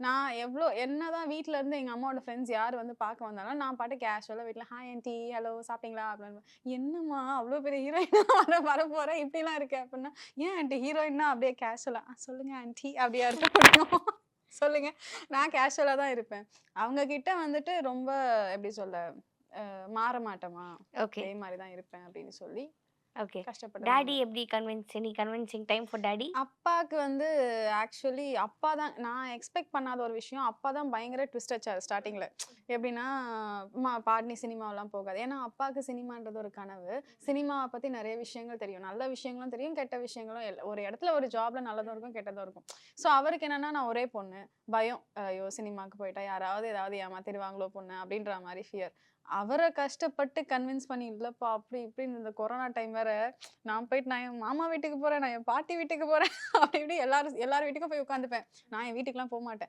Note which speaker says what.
Speaker 1: நான் எவ்வளோ என்னதான் வீட்ல இருந்து எங்க அம்மாவோட ஃப்ரெண்ட்ஸ் யார் வந்து பார்க்க வந்தாலும் நான் பாட்டு கேஷுவலாக வீட்டில் ஹாய் ஆன்ட்டி ஹலோ சாப்பிட்டீங்களா? அப்படின்னு. என்னம்மா அவ்வளோ பெரிய ஹீரோயினா வர வர போகிறேன் இப்படிலாம் இருக்கு அப்படின்னா ஏன் ஆன்ட்டி ஹீரோயின்னா அப்படியே கேஷுவலாக சொல்லுங்க ஆன்ட்டி அப்படியா இருக்க முடியும் சொல்லுங்க. நான் கேஷுவலாக தான் இருப்பேன். அவங்க கிட்ட வந்துட்டு ரொம்ப எப்படி சொல்ல மாற மாட்டேமா
Speaker 2: ஓகே.
Speaker 1: மாதிரி தான் இருப்பேன் அப்படின்னு சொல்லி
Speaker 2: ஓகே
Speaker 1: கஷ்டப்பட்டு
Speaker 2: டாடி எப்படி convince any convincing time for daddy
Speaker 1: அப்பாவுக்கு வந்து ஆக்சுவலி அப்பா தான் நான் எக்ஸ்பெக்ட் பண்ணாத ஒரு விஷயம் அப்பா தான் பயங்கர ட்விஸ்ட் வச்சார் ஸ்டார்டிங்கில் எப்படின்னா மா பாட்னி சினிமாவெல்லாம் போகாது. ஏன்னா அப்பாவுக்கு சினிமான்றது ஒரு கனவு. சினிமாவை பற்றி நிறைய விஷயங்கள் தெரியும். நல்ல விஷயங்களும் தெரியும் கெட்ட விஷயங்களும் ஒரு இடத்துல ஒரு ஜாப்ல நல்லதும் இருக்கும் கெட்டதும் இருக்கும். ஸோ அவருக்கு என்னன்னா நான் ஒரே பொண்ணு. பயம். ஐயோ சினிமாவுக்கு போயிட்டா யாராவது ஏதாவது ஏமாத்திடுவாங்களோ பொண்ணு அப்படின்ற மாதிரி ஃபியர் அவரை கஷ்டப்பட்டு கன்வின்ஸ் பண்ணி இல்லப்பா அப்படி இப்படின்னு இந்த கொரோனா டைம் வேற நான் போயிட்டு நான் என் மாமா வீட்டுக்கு போறேன் நான் என் பாட்டி வீட்டுக்கு போறேன் அப்படி இப்படி எல்லாரும் எல்லார் வீட்டுக்கும் போய் உட்காந்துப்பேன். நான் என் வீட்டுக்குலாம் போக மாட்டேன்.